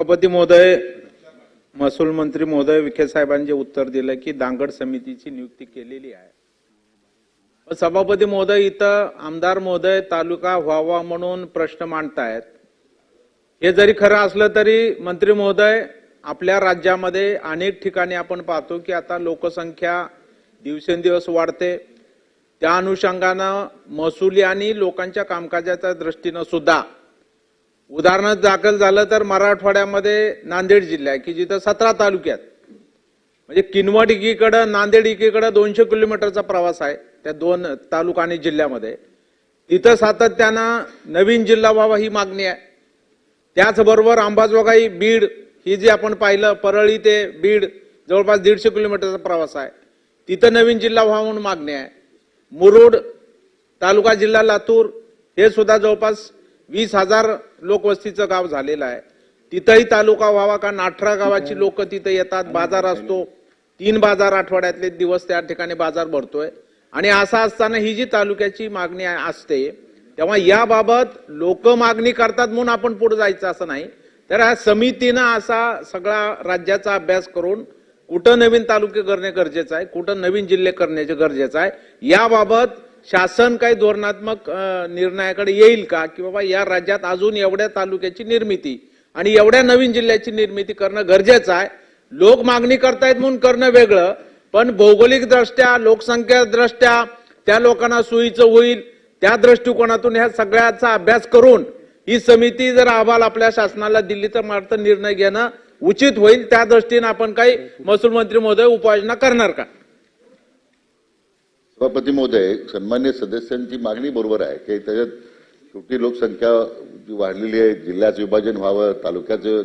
सभापती महोदय महसूल मंत्री महोदय विखे साहेबांनी जे उत्तर दिलं की दांगड समितीची नियुक्ती केलेली आहे. सभापती महोदय इथं आमदार महोदय तालुका व्हावा म्हणून प्रश्न मांडतायत. हे जरी खरं असलं तरी मंत्री महोदय आपल्या राज्यामध्ये अनेक ठिकाणी आपण पाहतो की आता लोकसंख्या दिवसेंदिवस वाढते. त्या अनुषंगानं महसुली आणि लोकांच्या कामकाजाच्या दृष्टीनं सुद्धा उदाहरण दाखल झालं तर मराठवाड्यामध्ये नांदेड जिल्हा आहे की जिथं सतरा तालुक्यात म्हणजे किनवट एकीकडं नांदेड एकीकडं दोनशे किलोमीटरचा प्रवास आहे त्या दोन तालुका आणि जिल्ह्यामध्ये. तिथं सातत्यानं नवीन जिल्हा व्हावा ही मागणी आहे. त्याचबरोबर अंबाजोगाई बीड ही जी आपण पाहिलं परळी ते बीड जवळपास दीडशे किलोमीटरचा प्रवास आहे. तिथं नवीन जिल्हा व्हावा म्हणून मागणी आहे. मुरुड तालुका जिल्हा लातूर हे सुद्धा जवळपास वीस हजार लोकवस्तीचं गाव झालेलं आहे. तिथंही तालुका व्हावा कारण अठरा गावाची लोक तिथे येतात बाजार असतो. तीन बाजार आठवड्यातले दिवस त्या ठिकाणी बाजार भरतोय. आणि असं असताना ही जी तालुक्याची मागणी असते तेव्हा याबाबत लोक मागणी करतात म्हणून आपण पुढे जायचं असं नाही. तर या समितीनं असा सगळा राज्याचा अभ्यास करून कुठं नवीन तालुके करणे गरजेचं आहे कुठं नवीन जिल्हे करण्याचे गरजेचं आहे याबाबत शासन काही धोरणात्मक निर्णयाकडे येईल का? की बाबा या राज्यात अजून एवढ्या तालुक्याची निर्मिती आणि एवढ्या नवीन जिल्ह्याची निर्मिती करणं गरजेचं आहे. लोक मागणी करतायत म्हणून करणं वेगळं पण भौगोलिक दृष्ट्या लोकसंख्या दृष्ट्या त्या लोकांना सोयीचं होईल त्या दृष्टिकोनातून ह्या सगळ्याचा अभ्यास करून ही समिती जर अहवाल आपल्या शासनाला दिली तर मात्र निर्णय घेणं उचित होईल. त्या दृष्टीने आपण काही महसूल मंत्री महोदय उपाययोजना करणार का? सभापती महोदय सन्मान्य सदस्यांची मागणी बरोबर आहे. की त्याच्यात शेवटी लोकसंख्या जी वाढलेली आहे जिल्ह्याचं विभाजन व्हावं तालुक्याचं